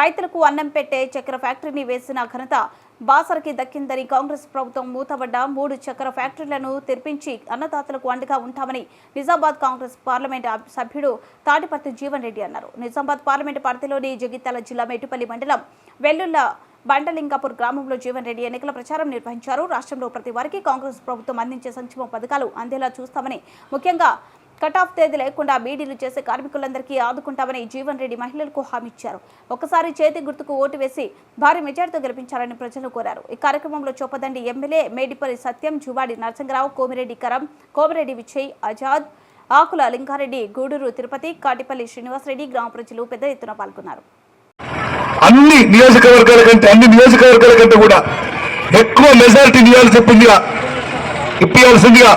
రైతులకు అన్నం పెట్టే చక్కెర ఫ్యాక్టరీని వేసిన ఘనత బాసరకి దక్కిందని కాంగ్రెస్ ప్రభుత్వం మూతబడ్డ మూడు చక్కెర ఫ్యాక్టరీలను తెరిపించి అన్నదాతలకు అండగా ఉంటామని నిజామాబాద్ కాంగ్రెస్ పార్లమెంట్ సభ్యుడు తాటిపర్తి జీవన్ రెడ్డి అన్నారు. నిజామాబాద్ పార్లమెంట్ పరిధిలోని జగిత్యాల జిల్లా మేటుపల్లి మండలం వెల్లుల్ల బండలింగాపూర్ గ్రామంలో జీవన్ రెడ్డి ఎన్నికల ప్రచారం నిర్వహించారు. రాష్ట్రంలో ప్రతి వారికి కాంగ్రెస్ ప్రభుత్వం అందించే సంక్షేమ పథకాలు అందేలా చూస్తామని ముఖ్యంగా కట్ ఆఫ్ తేదీ లేకుండా బీడీలు చేసే కార్మికులందరికీ ఆదుకుంటామని జీవన్ రెడ్డి మహిళలకు హామీ ఇచ్చారు. ఒకసారి చేతి గుర్తుకు ఓటు వేసి భారీ మెజార్టీతో గెలిపించాలని ప్రజలు కోరారు. ఈ కార్యక్రమంలో చొప్పదండి ఎమ్మెల్యే మేడిపల్లి సత్యం జువాడి నరసింగరావు కోమిరెడ్డి కరం కోమిరెడ్డి విజయ్ ఆజాద్ ఆకుల లింగారెడ్డి గూడూరు తిరుపతి కాటిపల్లి శ్రీనివాసరెడ్డి గ్రామ ప్రజలు పెద్ద ఎత్తున పాల్గొన్నారు. అన్ని నియోజకవర్గాల కంటే అన్ని నియోజకవర్గాల కంటే కూడా ఎక్కువ మెజారిటీ ఇవ్వాల్సి చెప్పిందిగా ఇప్పించాల్సిందిగా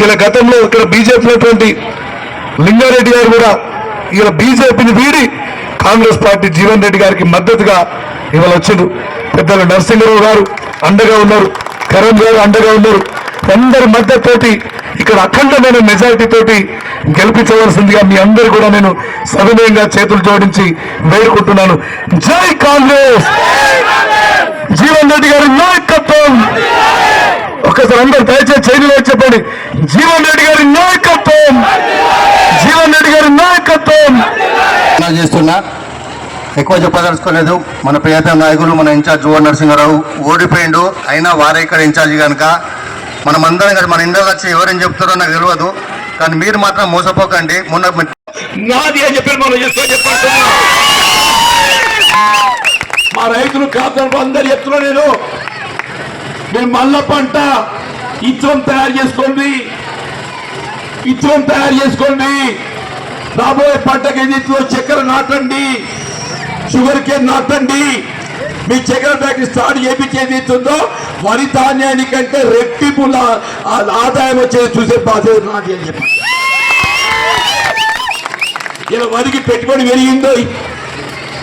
ఇలా గతంలో ఇక్కడ బీజేపీ ఉన్నటువంటి లింగారెడ్డి గారు కూడా ఇలా బీజేపీని వీడి కాంగ్రెస్ పార్టీ జీవన్ రెడ్డి గారికి మద్దతుగా ఇవాళ వచ్చిండు పెద్దలు నరసింహరావు గారు అండగా ఉన్నారు. కరణ్ గారు అండగా ఉన్నారు. అందరి మద్దతుతోటి ఇక్కడ అఖండమైన మెజారిటీ తోటి గెలిపించవలసిందిగా మీ అందరు కూడా నేను సవినయంగా చేతులు జోడించి వేడుకుంటున్నాను. జై కాంగ్రెస్! జీవన్ రెడ్డి గారి నాయకత్వం! ఒక్కసారి అందరు దయచేసి చైనీలో చెప్పండి. జీవన్ రెడ్డి గారి నాయకత్వం. జీవన్ రెడ్డి గారి నాయకత్వం. చేస్తున్నా. ఎక్కువ చెప్పదలుచుకోలేదు. మన ప్రియతమ నాయకులు మన ఇన్ఛార్జ్ జువన్ నరసింహారావు ఓడిపోయిండు. అయినా వారే ఇక్కడ ఇన్ఛార్జ్ కనుక మనమందరం కదా మన ఇంట్లో వచ్చి ఎవరేం చెప్తారో నాకు తెలియదు. కానీ మీరు మాత్రం మోసపోకండి. మొన్న నాది అని చెప్పి మనం మా రైతులు కాదు అందరు చెప్తున్నా నేను. నేను మల్ల పంట. ఇచ్చం తయారు చేసుకోండి. ఇచ్చం తయారు చేసుకోండి. రాబోయే పంటకి ఎన్నిట్లో చక్కెర నాటండి. షుగర్ కేన్ నాటండి. మీ చక్కెర ఫ్యాక్టరీ స్టార్ట్ చేయించేది ఏదైతుందో వరి ధాన్యానికంటే రెట్టింపుల ఆ- ఆదాయం వచ్చేది చూసే బాధ్యత నాది అని చెప్పి. ఇలా వరికి పెట్టుబడి పెరిగిందో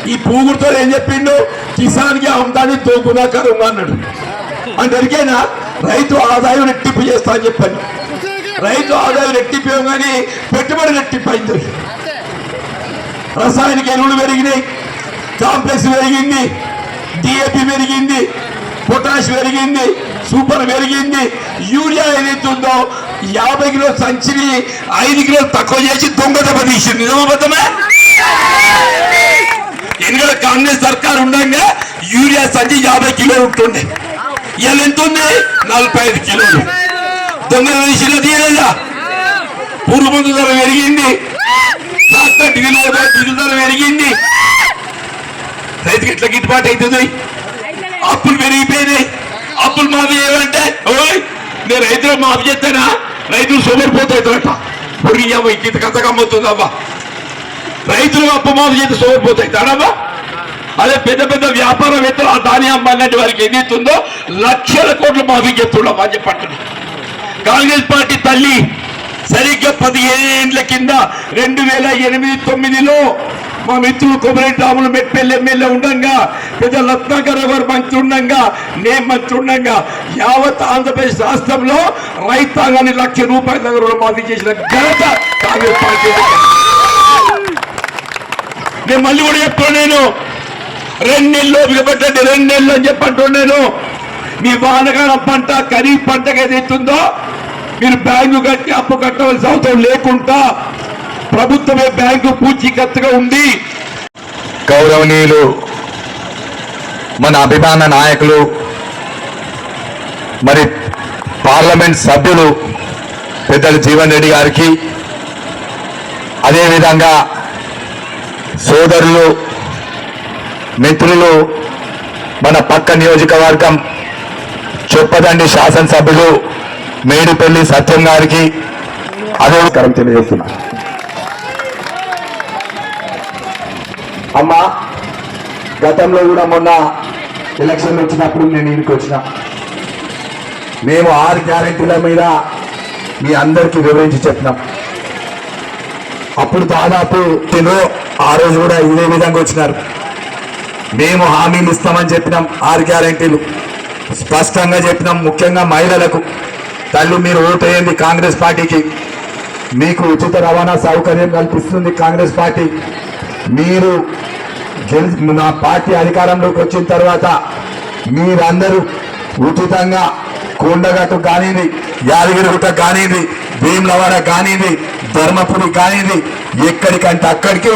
ఈ పూగుడుతో ఏం చెప్పిండు? కిసాన్కి అమ్ముతాని తోకునాకరం అన్నాడు. అందరికైనా రైతు ఆదాయం రెట్టింపు చేస్తా అని చెప్పాను. రైతు ఆదాయం రెట్టింపు కానీ పెట్టుబడి రెట్టింపు అయింది రసాయనిక ఎరువులు పెరిగినాయి. కాంప్లెక్స్ పెరిగింది. డిఏపి పెరిగింది. పొటాష్ పెరిగింది. సూపర్ పెరిగింది. యూరియా ఏదైతుందో యాభై కిలో సంచిని ఐదు కిలోలు తక్కువ చేసి దొంగ దెబ్బ తీసింది. నిజమబద్ధమే ఎన్నికల కాంగ్రెస్ సర్కార్ ఉండగా యూరియా సంచి యాభై కిలో ఉంటుండే. ఇవాళ ఎంత ఉంది నలభై ఐదు కిలోలు దొంగ తీసిన తీయలేదా పురుగు మందు ధర పెరిగింది ట్రాక్టర్ డీజిల్ ధర డీజిల్ ధర పెరిగింది రైతుకి ఎట్లా గిట్టుబాటు అవుతుంది అప్పులు పెరిగిపోయినాయి అప్పులు మాఫీ చేయాలంటే ఓయ్ నేను రైతులు మాఫీ చేస్తానా రైతులు సోమరిపోతాయితోట పొరిగమ్మ ఇంత కథ కమ్ముతుందమ్మా రైతులు అప్పు మాఫీ చేస్తే సోమరిపోతాయి తాడమ్మా అదే పెద్ద పెద్ద వ్యాపారవేత్తలు ఆ ధాన్యం అమ్మన్నట్టు వారికి ఎన్ని లక్షల కోట్లు మాఫీ చేస్తున్నాం అని చెప్పంటున్నా కాంగ్రెస్ పార్టీ తల్లి సరిగ్గా పదిహేనేళ్ళ కింద రెండు వేల ఎనిమిది తొమ్మిదిలో మా మిత్రులు కొమరెడ్డి రాములు మెట్పల్లి ఎమ్మెల్యే ఉండగా పెద్ద రత్నాకర్ గారు మంచి ఉండగా నేను మంచి ఉండగా యావత్ ఆంధ్రప్రదేశ్ రాష్ట్రంలో రైతాంగాన్ని లక్ష రూపాయల దగ్గర రుణమాఫీ చేసిన ఘనత కాంగ్రెస్ పార్టీ. నేను మళ్ళీ కూడా చెప్తాను నేను రెండేళ్ళు నెలలు రెండేళ్ళు రెండు నెలలు అని చెప్పంటున్నాను మీ వానకాలం పంట ఖరీఫ్ పంటగా ఏదైతుందో మీరు బ్యాంకు కట్టి అప్పు కట్టవలసిన అవసరం లేకుండా ప్రభుత్వమే బ్యాంకు పూచీకత్తుగా ఉంది. గౌరవనీయులు మన అభిమాన నాయకులు మరి పార్లమెంట్ సభ్యులు పెద్దలు జీవన్ రెడ్డి గారికి అదేవిధంగా సోదరులు మిత్రులు మన పక్క నియోజకవర్గం చొప్పదండి శాసనసభ్యులు మేడిపల్లి సత్యం గారికి అదేకరం తెలియజేస్తున్నా. అమ్మా గతంలో కూడా మొన్న ఎలక్షన్ వచ్చినప్పుడు నేను ఇంటికి వచ్చిన. మేము ఆరు గ్యారెంటీల మీద మీ అందరికీ వివరించి చెప్పినాం. అప్పుడు దాదాపు తిను ఆ రోజు కూడా ఇదే విధంగా వచ్చినారు. మేము హామీలు ఇస్తామని చెప్పినాం ఆరు గ్యారెంటీలు. స్పష్టంగా చెప్పినాం ముఖ్యంగా మహిళలకు. తల్లి మీరు ఓటేయండి కాంగ్రెస్ పార్టీకి. మీకు ఉచిత రవాణా సౌకర్యం కల్పిస్తుంది కాంగ్రెస్ పార్టీ. మీరు నా పార్టీ అధికారంలోకి వచ్చిన తర్వాత మీరందరూ ఉచితంగా కొండగట్టు కానివ్వండి యాదగిరిగుట్ట కానివ్వండి భీమలవాడ కానివ్వండి ధర్మపురి కానివ్వండి ఎక్కడికంటే అక్కడికి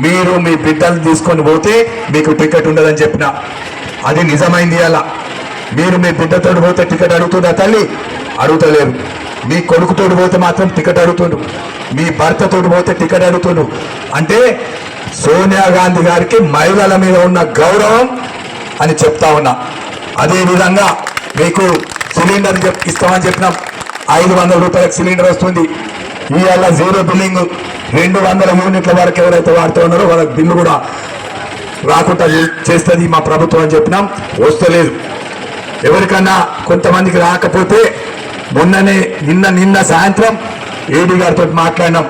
మీరు మీ బిడ్డలు తీసుకొని పోతే మీకు టికెట్ ఉండదని చెప్పిన. అది నిజమైంది అలా. మీరు మీ బిడ్డతో పోతే టికెట్ అడుగుతుందా తల్లి? అడుగుతలేరు. మీ కొడుకుతోటి పోతే మాత్రం టికెట్ అడుగుతుండు. మీ భర్తతో పోతే టికెట్ అడుగుతుండు. అంటే సోనియా గాంధీ గారికి మహిళల మీద ఉన్న గౌరవం అని చెప్తా ఉన్నా. అదేవిధంగా మీకు సిలిండర్ చెప్ ఇస్తామని చెప్పినాం. ఐదు వందల రూపాయలకు సిలిండర్ వస్తుంది. ఇవాళ జీరో బిల్లింగ్ రెండు వందల యూనిట్ల వరకు ఎవరైతే వాడుతూ ఉన్నారో వాళ్ళకి బిల్లు కూడా రాకుండా చేస్తుంది మా ప్రభుత్వం అని చెప్పినాం. వస్తలేదు. ఎవరికన్నా కొంతమందికి రాకపోతే మొన్ననే నిన్న నిన్న సాయంత్రం ఏడీ గారితో మాట్లాడినాం.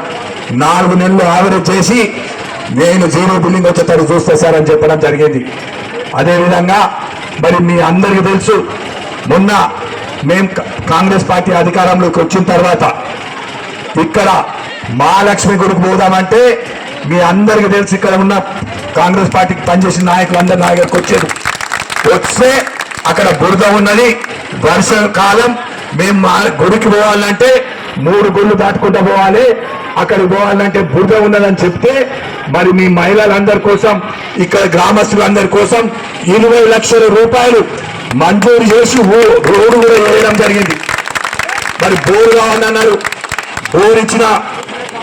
నాలుగు నెలలు ఆవరేజ్ చేసి నేను జీరో బిల్లింగ్ వచ్చేటప్పుడు చూస్తా సార్ అని చెప్పడం జరిగింది. అదేవిధంగా మరి మీ అందరికీ తెలుసు మొన్న మేం కా- కాంగ్రెస్ పార్టీ అధికారంలోకి వచ్చిన తర్వాత ఇక్కడ మహాలక్ష్మి గుడికి పోదామంటే మీ అందరికీ తెలిసి ఇక్కడ ఉన్న కాంగ్రెస్ పార్టీకి పనిచేసిన నాయకులు అందరు నా దగ్గరకు వచ్చారు. వస్తే అక్కడ బురద ఉన్నది. వర్షకాలం. మేము మా గుడికి పోవాలంటే మూడు గుళ్ళు దాటుకుంటూ పోవాలి. అక్కడికి పోవాలంటే బురద ఉన్నదని చెప్తే మరి మీ మహిళలందరి కోసం ఇక్కడ గ్రామస్తులందరి కోసం ఇరవై లక్షల రూపాయలు మంజూరు చేసి ఓ- రోడ్డు కూడా వేయడం జరిగింది. మరి బోరు కావాలన్నారు బోరు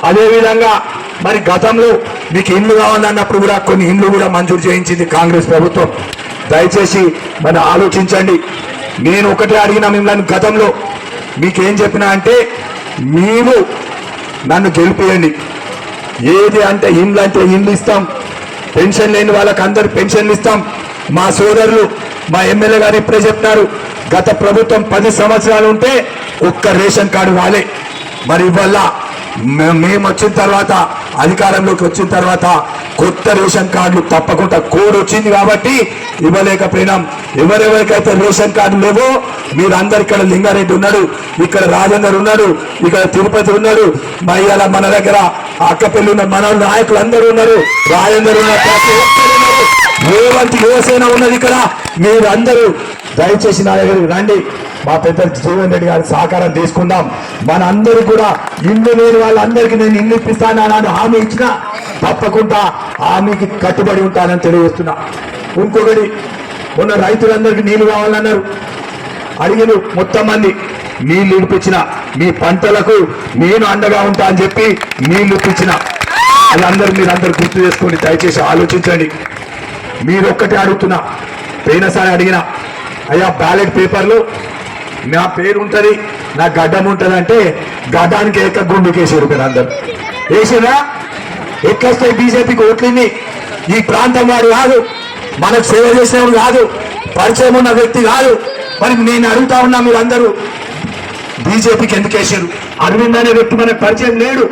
అదేవిధంగా మరి గతంలో మీకు ఇండ్లు కావాలన్నప్పుడు కూడా కొన్ని ఇండ్లు కూడా మంజూరు చేయించింది కాంగ్రెస్ ప్రభుత్వం. దయచేసి మరి ఆలోచించండి. నేను ఒకటే అడిగిన మిమ్మల్ని గతంలో మీకేం చెప్పినా అంటే మీరు నన్ను గెలిపియండి. ఏది అంటే ఇండ్లు అంటే ఇండ్లు ఇస్తాం. పెన్షన్ లేని వాళ్ళకి అందరు పెన్షన్లు ఇస్తాం. మా సోదరులు మా ఎమ్మెల్యే గారు ఇప్పుడే చెప్తున్నారు గత ప్రభుత్వం పది సంవత్సరాలు ఉంటే ఒక్క రేషన్ కార్డు వాలే మరి ఇవల్ల మే- మేము వచ్చిన తర్వాత అధికారంలోకి వచ్చిన తర్వాత కొత్త రేషన్ కార్డులు తప్పకుండా కోడ్ వచ్చింది కాబట్టి ఇవ్వలేకపోయినాం. ఎవరెవరికైతే రేషన్ కార్డు లేవో మీరందరు ఇక్కడ లింగారెడ్డి ఉన్నాడు ఇక్కడ రాజేందర్ ఉన్నాడు ఇక్కడ తిరుపతి ఉన్నాడు మయ్యాల మన దగ్గర అక్కపెల్లి ఉన్న మన నాయకులు అందరూ ఉన్నారు. రాజేందర్ ఉన్నారు ప్రతి ఒక్కరు యువసేన ఉన్నది ఇక్కడ. మీరందరూ దయచేసి నా దగ్గరికి రండి. మా పెద్ద జీవన్ రెడ్డి గారి సహకారం తీసుకుందాం. మన అందరూ కూడా ఇల్లు లేని వాళ్ళందరికీ నేను ఇల్లు ఇప్పిస్తాను అని హామీ ఇచ్చిన తప్పకుండా హామీకి కట్టుబడి ఉంటానని తెలియజేస్తున్నా. ఇంకొకటి మొన్న రైతులందరికీ నీళ్ళు కావాలన్నారు. అడిగిన మొత్తం మంది నీళ్ళు ఇప్పించిన మీ పంటలకు నేను అండగా ఉంటా అని చెప్పి నీళ్ళు ఇప్పించిన. అది అందరూ మీరు అందరు గుర్తు చేసుకోండి దయచేసి ఆలోచించండి. మీరు ఒక్కటే అడుగుతున్నా పోయినసారి అడిగిన అయ్యా బ్యాలెట్ పేపర్లు నా పేరు ఉంటుంది నా గడ్డం ఉంటుంది అంటే గడ్డానికి ఏక గుండుకేసారు మీరు అందరు. వేసారా ఎట్లొస్తాయి బీజేపీకి ఓట్లింది ఈ ప్రాంతం వాడు కాదు మనకు సేవ చేసినవాడు కాదు పరిచయం ఉన్న వ్యక్తి కాదు. మరి నేను అడుగుతా ఉన్నా మీరందరూ బీజేపీకి ఎందుకు వేసారు అరవింద్ అనే వ్యక్తి మనకు పరిచయం లేడు.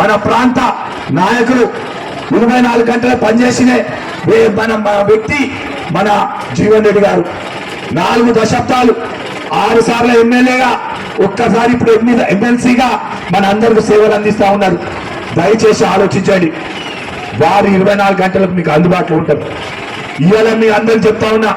మన ప్రాంత నాయకులు ఇరవై నాలుగు గంటలు పనిచేసిన మన వ్యక్తి మన జీవన్ రెడ్డి గారు. నాలుగు దశాబ్దాలు ఆరు సార్లు ఎమ్మెల్యేగా ఒక్కసారి ఇప్పుడు ఎమ్మెల్యే ఎమ్మెల్సీగా మన అందరికి సేవలు అందిస్తా ఉన్నారు. దయచేసి ఆలోచించండి. వారు ఇరవై నాలుగు గంటలకు మీకు అందుబాటులో ఉంటారు. ఇవాళ మీ అందరికి చెప్తా ఉన్నా